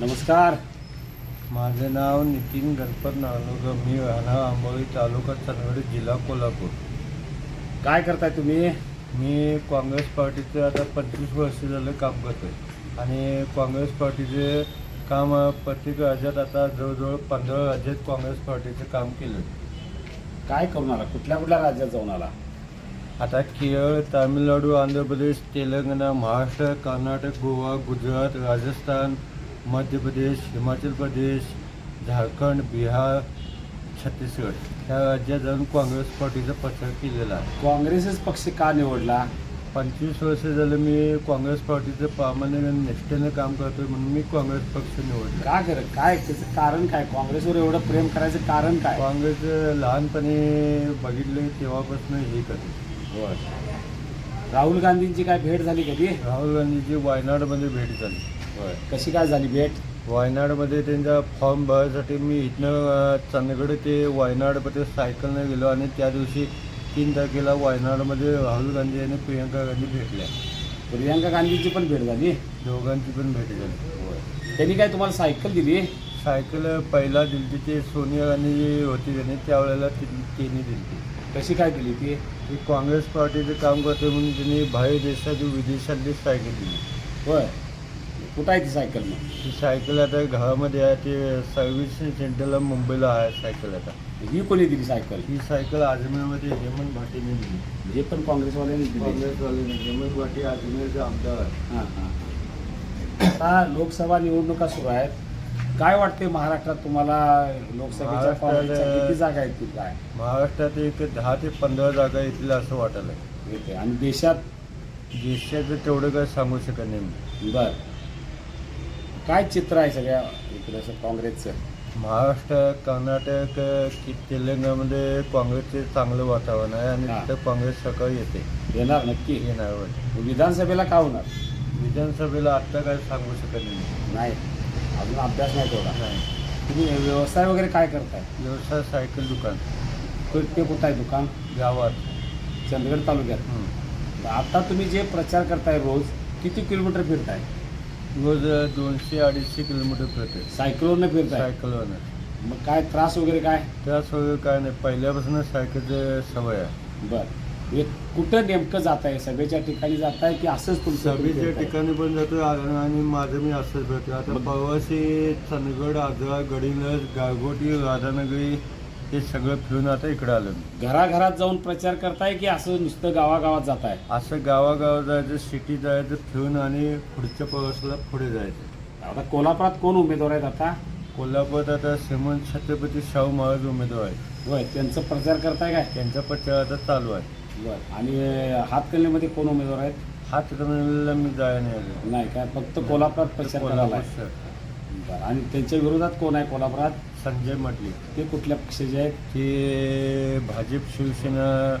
नमस्कार माझे नाव नितीन गणपत नागलोकर मी राहणार आंबोली तालुका चंदगड जिल्हा कोल्हापूर. काय करताय तुम्ही? मी काँग्रेस पार्टीचं आता पंचवीस वर्ष झालं काम करतोय. आणि काँग्रेस पार्टीचे काम प्रत्येक राज्यात आता जवळजवळ पंधरा राज्यात काँग्रेस पार्टीचं काम केलं काय करून आला? कुठल्या कुठल्या राज्यात जाऊन आला? आता केरळ तामिळनाडू आंध्र प्रदेश तेलंगणा महाराष्ट्र कर्नाटक गोवा गुजरात राजस्थान मध्य प्रदेश हिमाचल प्रदेश झारखंड बिहार छत्तीसगड. या राज्यात जाऊन काँग्रेस पार्टीचा प्रचार केलेला आहे. काँग्रेसच पक्ष का निवडला? पंचवीस वर्ष झालं मी काँग्रेस पार्टीचं प्रामाणिक आणि निष्ठेनं काम करतोय म्हणून मी काँग्रेस पक्ष निवडला. का कर काय? त्याचं कारण काय? काँग्रेसवर एवढं प्रेम करायचं कारण काय? काँग्रेस लहानपणी बघितले तेव्हापासून हे करते होय. राहुल गांधींची काय भेट झाली कधी? राहुल गांधीची वायनाडमध्ये भेट झाली. होय. कशी काय झाली भेट? वायनाडमध्ये त्यांचा फॉर्म भरायसाठी मी इथनं चंदगड ते वायनाडमध्ये सायकलनं गेलो आणि त्या दिवशी तीन तारखेला वायनाडमध्ये राहुल गांधी आणि प्रियंका गांधी भेटल्या. प्रियांका गांधींची पण भेट झाली? दोघांची पण भेट झाली. त्यांनी काय तुम्हाला सायकल दिली? सायकल पहिला दिलती ते सोनिया गांधी जी होती त्याने त्यावेळेला ती- त्यांनी दिलती. कशी काय दिली ती? ती काँग्रेस पार्टीचं काम करते म्हणून त्यांनी बाहेर देशात विदेशातली सायकल दिली. होय. कुठं आहे ती सायकल मग? ती सायकल आता घरामध्ये आहे ते सर्व्हिसिंग सेंटरला मुंबईला आहे सायकल आता. ही कोणी दिली सायकल ही सायकल अजमेरमध्ये हेमंत भाटीने दिली. हे पण काँग्रेसवाल्यांनी दिली. काँग्रेसवाल्याने हेमंत भाटी अजमेरचे आमदार. आहे. हां, हां. आता लोकसभा निवडणुका सुरू आहेत. काय वाटते महाराष्ट्रात तुम्हाला? लोकसभेच्या महाराष्ट्रात- काँग्रेसच्या किती जागा आहेत काय महाराष्ट्रात एक दहा ते पंधरा जागा येतील असं वाटायला येते. आणि देशात? देशाचं तेवढं काय सांगू शकत नाही मी. बर. काय चित्र आहे सगळ्या इकडे असं काँग्रेसचं? महाराष्ट्र कर्नाटक की तेलंगणामध्ये काँग्रेसचे चांगलं वातावरण आहे आणि हा. तिथं काँग्रेस सकाळी येते. येणार नक्की? येणार. विधानसभेला का होणार? विधानसभेला आत्ता काय सांगू शकत नाही. नाही. अजून अभ्यास नाही तेवढा. नाही. तुम्ही व्यवसाय वगैरे काय करताय? व्यवसाय सायकल दुकान. ते ते कुठं आहे दुकान? गावात. चंदगड तालुक्यात. हं. आता तुम्ही जे प्रचार करताय रोज किती किलोमीटर फिरताय? रोज दोनशे अडीचशे किलोमीटर फिरते सायकलवरनं फिरताय? सायकलवरनं. मग काय त्रास वगैरे काय? त्याच वगैरे काय नाही. पहिल्यापासूनच सायकलचं सवय आहे. बर. हे कुठं नेमकं जात आहे सभेच्या ठिकाणी जात आहे की असंच तुमचं सभेच्या फिरताय? ठिकाणी पण जातो आणि आणि माझं मी असंच फिरतो आता प्रवासी चंदगड आजरा गडिंग्लज गारगोटी राधानगरी हे सगळं फिरून आता इकडं आलं मी. घराघरात जाऊन प्रचार करताय की असं नुसतं गावागावात जात आहे असं गावागावात जायचं सिटी जायचं फिरून आणि पुढच्या प्रवासाला पुढे जायचं. आता कोल्हापुरात कोण उमेदवार आहेत आता? कोल्हापुरात आता श्रीमंत छत्रपती शाहू महाराज उमेदवार आहेत. होय त्यांचं प्रचार करताय काय? त्यांचा प्रचार आता चालू आहे. बर आणि हातकणीमध्ये कोण उमेदवार आहेत? हात मी जाय नाही आलो. नाही काय फक्त कोल्हापुरात प्रचार करायला कोल्हापूर आहे. शहर. बरं आणि त्यांच्या विरोधात कोण आहे कोल्हापुरात? संजय म्हटली ते कुठल्या पक्षाचे आहेत? ते भाजप शिवसेना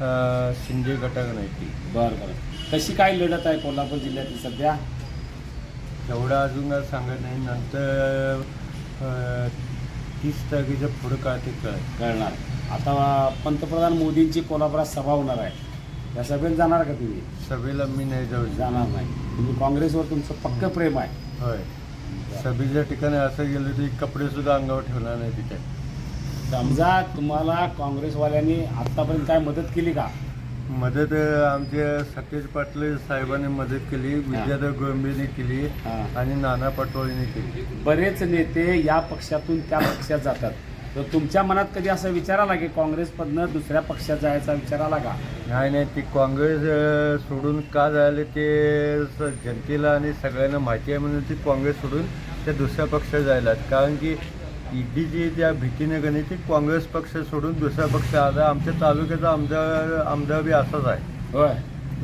अं, शिंदे गटाक नाही ती. बरं बरं. कशी काय लढत आहे कोल्हापूर जिल्ह्यातील सध्या? तेवढं अजून काय सांगत नाही. नंतर अं, तीस तारखेच्या पुढं काय ते कळ कळणार. आता पंतप्रधान मोदींची कोल्हापुरात सभा होणार आहे. या सभेत जाणार का तुम्ही? सभेला मी नाही जाऊ शकत. जाणार नाही. तुम्ही काँग्रेसवर तुमचं पक्क प्रेम आहे. होय. सभेच्या ठिकाणी असं गेलं की कपडे सुद्धा अंगावर ठेवणार नाही तिथे. समजा तुम्हाला काँग्रेसवाल्यांनी आतापर्यंत काय मदत केली का? मदत अं, आमच्या सतेज पाटील साहेबांनी मदत केली विद्याधर गोंबेने केली हां. आणि नाना पटोळेने केली. बरेच नेते या पक्षातून त्या पक्षात जातात. तर तुमच्या मनात कधी असा विचार आला की काँग्रेसमधनं दुसऱ्या पक्षात जायचा विचार आला का? नाही नाही ती काँग्रेस अं, सोडून का झाले ते स- जनतेला आणि सगळ्यांना माहिती आहे म्हणून ती काँग्रेस सोडून त्या दुसऱ्या पक्षात जायला. कारण की ईडीची त्या भीतीने गणी ती काँग्रेस पक्ष सोडून दुसरा पक्ष. आता आमच्या तालुक्याचा आमदार आमदार बी असाच आहे. होय.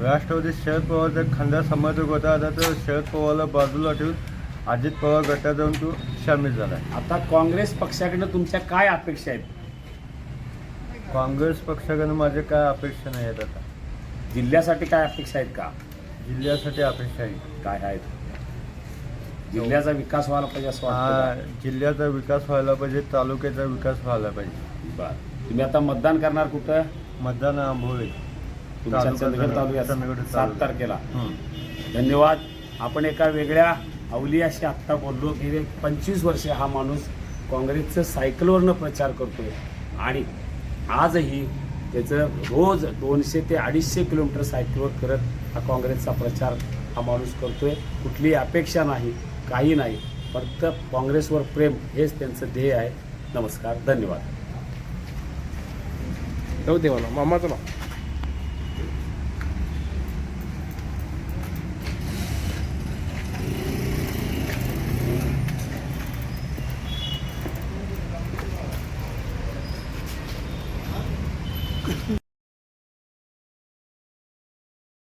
राष्ट्रवादी शरद पवारचा खंदा समर्थक होता आता तो शरद पवारला बाजूला ठेवून अजित पवार गटात जाऊन तो सामील झाला आता काँग्रेस पक्षाकडनं तुमच्या काय अपेक्षा आहेत? काँग्रेस पक्षाकडून माझ्या काय अपेक्षा नाही आहेत आता. जिल्ह्यासाठी काय अपेक्षा आहेत का? जिल्ह्यासाठी अपेक्षा आहे काय आहेत? जिल्ह्याचा विकास व्हायला पाहिजे असं हा वाटतं जिल्ह्याचा विकास व्हायला पाहिजे तालुक्याचा विकास व्हायला पाहिजे? बरं. तुम्ही आता मतदान करणार कुठं? मतदान आंबोळे. तुमच्या तालुका चंदगड चंदगड तालुक्यात. तालुका. सात तारखेला. धन्यवाद. आपण एका वेगळ्या अवलियाशी आत्ता बोललो की पंचवीस वर्षे हा माणूस काँग्रेसचं सायकलवरनं प्रचार करतो आणि आजही त्याचं रोज दोनशे ते अडीचशे किलोमीटर सायकलवर करत हा काँग्रेसचा प्रचार हा माणूस करतोय. कुठलीही अपेक्षा नाही काही नाही. फक्त काँग्रेसवर प्रेम हेच त्यांचं ध्येय आहे. नमस्कार धन्यवाद. जाऊ दे मला मामाचं नाव.